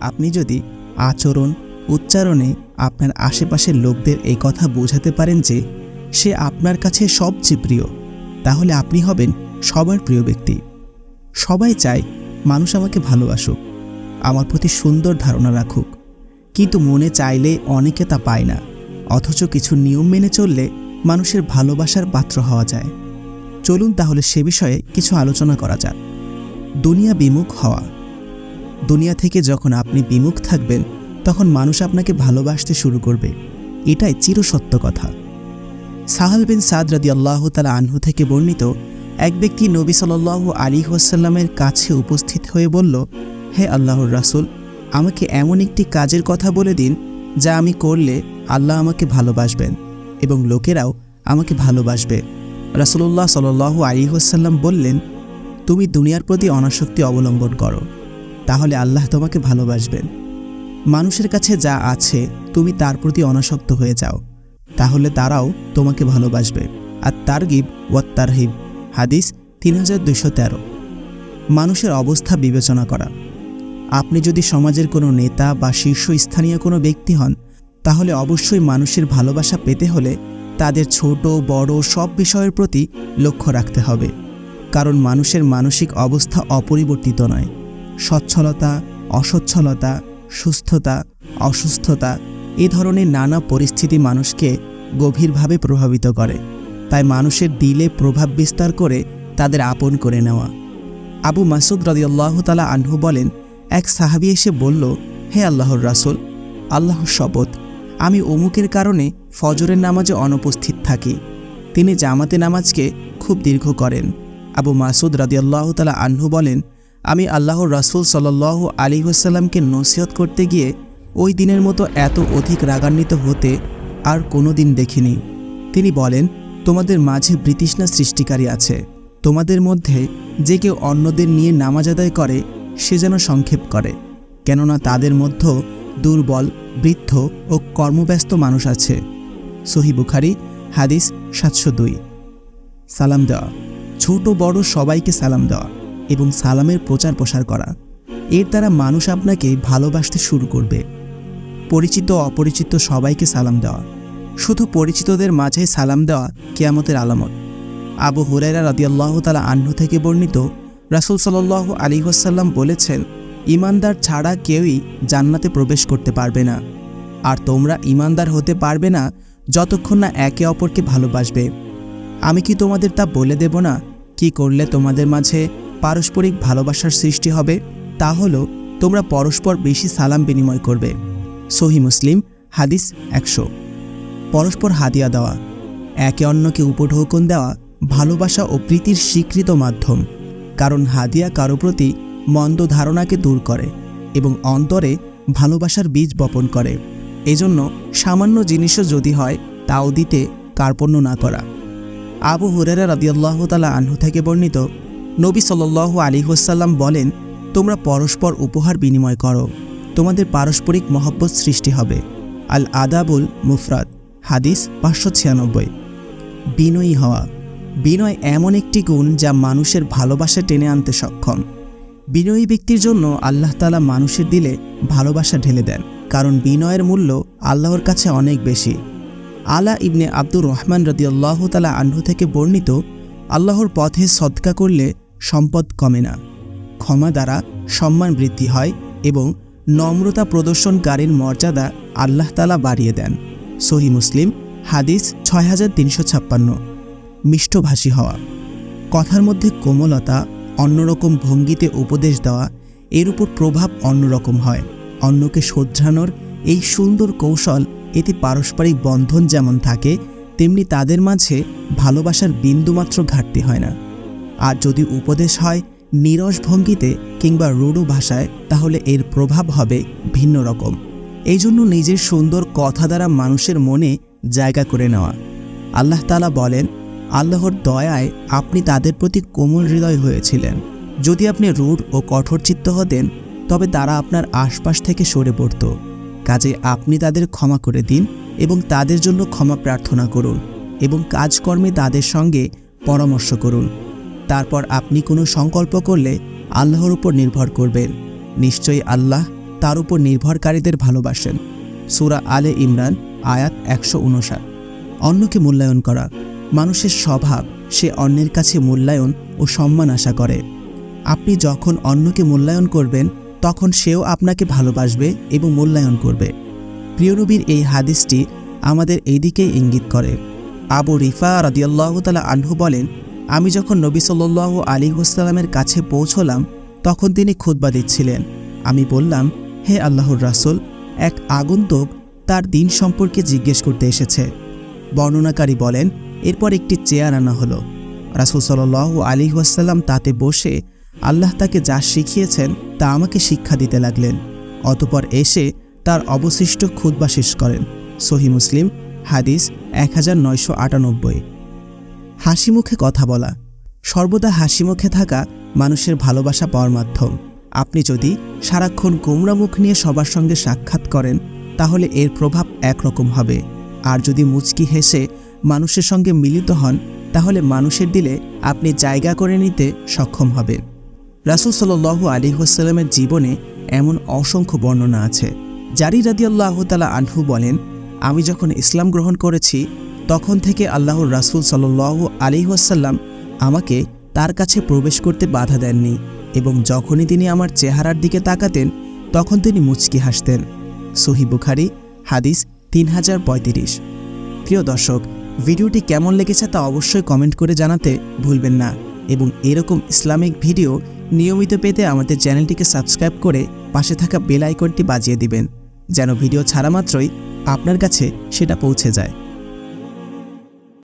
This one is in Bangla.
আপনি যদি আচরণ, উচ্চারণে আপনার আশেপাশের লোকদের এই কথা বোঝাতে পারেন যে সে আপনার কাছে সবচেয়ে প্রিয়, তাহলে আপনি হবেন সবার প্রিয় ব্যক্তি। সবাই চায় মানুষ আমাকে ভালোবাসুক, আমার প্রতি সুন্দর ধারণা রাখুক, কিন্তু মনে চাইলে অনেকে তা পায় না, অথচ কিছু নিয়ম মেনে চললে মানুষের ভালোবাসার পাত্র হওয়া যায়। চলুন তাহলে সে বিষয়ে কিছু আলোচনা করা যাক। দুনিয়া বিমুখ হওয়া। দুনিয়া থেকে যখন আপনি বিমুখ থাকবেন, তখন মানুষ আপনাকে ভালোবাসতে শুরু করবে। এটাই চিরসত্য কথা। সাহাল বিন সাদ রাদি আল্লাহ তালা আনহু থেকে বর্ণিত এক ব্যক্তি নবী সাল্লাহ আলী ওয়াসাল্লামের কাছে উপস্থিত হয়ে বলল, হে আল্লাহর রাসূল, আমাকে এমন একটি কাজের কথা বলে দিন, যা আমি করলে আল্লাহ আমাকে ভালোবাসবেন এবং লোকেরাও আমাকে ভালোবাসবে। রাসূলুল্লাহ সাল্লাহ আলী ওয়াসাল্লাম বললেন, তুমি দুনিয়ার প্রতি অনাসক্তি অবলম্বন করো। তাহলে আল্লাহ তোমাকে ভালোবাসবেন। মানুষের কাছে যা আছে, তুমি তার প্রতি অনাসক্ত হয়ে যাও। তাহলে তারাও তোমাকে ভালোবাসবে। আর তারগিব তারহিব হাদিস তিন হাজার দুশো তেরো। মানুষের অবস্থা বিবেচনা করা। আপনি যদি সমাজের কোনো নেতা বা শীর্ষস্থানীয় কোনো ব্যক্তি হন, তাহলে অবশ্যই মানুষের ভালোবাসা পেতে হলে তাদের ছোট, বড় সব বিষয়ের প্রতি লক্ষ্য রাখতে হবে। কারণ মানুষের মানসিক অবস্থা অপরিবর্তিত নয়। সচ্ছলতা, অসচ্ছলতা, সুস্থতা, অসুস্থতা এ ধরনের নানা পরিস্থিতি মানুষকে গভীরভাবে প্রভাবিত করে। তাই মানুষের দিলে প্রভাব বিস্তার করে তাদের আপন করে নেওয়া। আবু মাসুদ রদিয়াল্লাহ তালা আনহু বলেন, এক সাহাবি এসে বলল, হে আল্লাহর রাসুল, আল্লাহর শপথ, আমি অমুকের কারণে ফজরের নামাজে অনুপস্থিত থাকি। তিনি জামাতে নামাজকে খুব দীর্ঘ করেন। আবু মাসুদ রাদিয়াল্লাহ তালা আনহু বলেন আমি আল্লাহর রাসুল সাল্লাহ আলী হোসাল্লামকে নসিহত করতে গিয়ে ওই দিনের মতো এত অধিক রাগান্বিত হতে আর কোনো দিন দেখিনি। তিনি বলেন, তোমাদের মাঝে বৃতৃষ্ণা সৃষ্টিকারী আছে। তোমাদের মধ্যে যে কেউ অন্যদের নিয়ে নামাজ আদায় করে, সে যেন সংক্ষেপ করে। কেননা তাদের মধ্যে দুর্বল, বৃদ্ধ ও কর্মব্যস্ত মানুষ আছে। সহি বুখারি, হাদিস সাতশো দুই। সালাম দেওয়া। ছোট বড় সবাইকে সালাম দেওয়া। এবং সালামের প্রচার প্রসার করা। এর দ্বারা মানুষ আপনাকে ভালোবাসতে শুরু করবে। পরিচিত অপরিচিত সবাইকে সালাম দেওয়া। শুধু পরিচিতদের মাঝে সালাম দেওয়া কেয়ামতের আলামত। আবু হুরাইরা রাদিয়াল্লাহ তালা আহ্ন থেকে বর্ণিত রাসুল সাল্লাহ আলী ওয়াসাল্লাম বলেছেন, ইমানদার ছাড়া কেউই জান্নাতে প্রবেশ করতে পারবে না। আর তোমরা ইমানদার হতে পারবে না যতক্ষণ না একে অপরকে ভালোবাসবে। আমি কি তোমাদের তা বলে দেব না? কি করলে তোমাদের মাঝে পারস্পরিক ভালোবাসার সৃষ্টি হবে, তা হলো তোমরা পরস্পর বেশি সালাম বিনিময় করবে। সহি মুসলিম, হাদিস একশো। পরস্পর হাদিয়া দেওয়া, একে অন্যকে উপঢৌকন দেওয়া ভালোবাসা ও প্রীতির স্বীকৃত মাধ্যম, কারণ হাদিয়া কারও প্রতি মন্দ ধারণাকে দূর করে এবং অন্তরে ভালোবাসার বীজ বপন করে। এজন্য সামান্য জিনিসও যদি হয়, তাও দিতে কার্পণ্য না করা। আবু হুরেরা রাদিয়াল্লাহ তালা আনহু থেকে বর্ণিত নবী সাল্লাহ আলী হোসাল্লাম বলেন, তোমরা পরস্পর উপহার বিনিময় করো। তোমাদের পারস্পরিক মহব্বত সৃষ্টি হবে। আল আদাবুল মুফরাদ, হাদিস পাঁচশো ছিয়ানব্বই। বিনয়ী হওয়া। বিনয় এমন একটি গুণ যা মানুষের ভালোবাসা টেনে আনতে সক্ষম। বিনয়ী ব্যক্তির জন্য আল্লাহ তালা মানুষের দিলে ভালোবাসা ঢেলে দেন, কারণ বিনয়ের মূল্য আল্লাহর কাছে অনেক বেশি। আলা ইবনে আব্দুর রহমান রদি আল্লাহ তালা আহ্ন থেকে বর্ণিত, আল্লাহর পথে সৎকা করলে সম্পদ কমে না। ক্ষমা দ্বারা সম্মান বৃদ্ধি হয় এবং নম্রতা প্রদর্শনকারীর মর্যাদা আল্লাহ তালা বাড়িয়ে দেন। সহি মুসলিম, হাদিস ছয় হাজার তিনশো ছাপ্পান্ন। মিষ্টভাষী হওয়া। কথার মধ্যে কোমলতা, অন্যরকম ভঙ্গিতে উপদেশ দেওয়া, এর উপর প্রভাব অন্যরকম হয়। অন্যকে শোধরানোর এই সুন্দর কৌশল এতে পারস্পরিক বন্ধন যেমন থাকে, তেমনি তাদের মাঝে ভালোবাসার বিন্দুমাত্র ঘাটতি হয় না। আর যদি উপদেশ হয় নিরস ভঙ্গিতে কিংবা রূঢ় ভাষায়, তাহলে এর প্রভাব হবে ভিন্ন রকম। এই জন্য নিজের সুন্দর কথা দ্বারা মানুষের মনে জায়গা করে নেওয়া। আল্লাহ তালা বলেন, আল্লাহর দয়ায় আপনি তাদের প্রতি কোমল হৃদয় হয়েছিলেন। যদি আপনি রূঢ় ও কঠোর চিত্ত হতেন, তবে তারা আপনার আশপাশ থেকে সরে পড়ত। কাজে আপনি তাদের ক্ষমা করে দিন এবং তাদের জন্য ক্ষমা প্রার্থনা করুন এবং কাজকর্মে তাদের সঙ্গে পরামর্শ করুন। তারপর আপনি কোনো সংকল্প করলে আল্লাহর উপর নির্ভর করবেন। নিশ্চয়ই আল্লাহ তার উপর নির্ভরকারীদের ভালোবাসেন। সুরা আলে ইমরান, আয়াত একশো উনষাট। অন্যকে মূল্যায়ন করা। মানুষের স্বভাব, সে অন্যের কাছে মূল্যায়ন ও সম্মান আশা করে। আপনি যখন অন্যকে মূল্যায়ন করবেন, তখন সেও আপনাকে ভালোবাসবে এবং মূল্যায়ন করবে। প্রিয়নবীর এই হাদিসটি আমাদের এই দিকেই ইঙ্গিত করে। আবু রিফা রাদিয়াল্লাহ তালা আনহু বলেন আমি যখন নবী সাল্লাহ আলী হুসালামের কাছে পৌঁছলাম, তখন তিনি খুতবা দিচ্ছিলেন। আমি বললাম, হে আল্লাহর রাসুল, এক আগন্তুক তার দিন সম্পর্কে জিজ্ঞেস করতে এসেছে। বর্ণনাকারী বলেন, এরপর একটি চেয়ার আনা হলো। রাসুল সাল্লাহ আলী ওয়াসাল্লাম তাতে বসে আল্লাহ তাকে যা শিখিয়েছেন তা আমাকে শিক্ষা দিতে লাগলেন। অতপর এসে তার অবশিষ্ট খুতবা শেষ করেন। সহি মুসলিম, হাদিস এক হাজার নয়শো আটানব্বই। হাসি মুখে কথা বলা। সর্বদা হাসি মুখে থাকা মানুষের ভালোবাসা পাওয়ার মাধ্যম। আপনি যদি সারাক্ষণ গোমরা মুখ নিয়ে সবার সঙ্গে সাক্ষাৎ করেন, তাহলে এর প্রভাব একরকম হবে। আর যদি মুচকি হেসে মানুষের সঙ্গে মিলিত হন, তাহলে মানুষের দিলে আপনি জায়গা করে নিতে সক্ষম হবেন। রাসুল সাল্লু আলী হোসাল্লামের জীবনে এমন অসংখ্য বর্ণনা আছে। জারি রাদিউল্লাহ তালা আনহু বলেন, আমি যখন ইসলাম গ্রহণ করেছি তখন থেকে আল্লাহর রাসুল আলী ওয়াসাল্লাম আমাকে তার কাছে প্রবেশ করতে বাধা দেননি এবং যখনই তিনি আমার চেহারার দিকে তাকাতেন, তখন তিনি মুচকি হাসতেন। সহি বুখারি, হাদিস তিন হাজার পঁয়ত্রিশ। প্রিয় দর্শক, ভিডিওটি কেমন লেগেছে তা অবশ্যই কমেন্ট করে জানাতে ভুলবেন না এবং এরকম ইসলামিক ভিডিও নিয়মিত পেতে আমাদের চ্যানেলটিকে সাবস্ক্রাইব করে পাশে থাকা বেল আইকনটি বাজিয়ে দিবেন, যেন ভিডিও ছাড়া মাত্রই আপনার কাছে সেটা পৌঁছে যায়।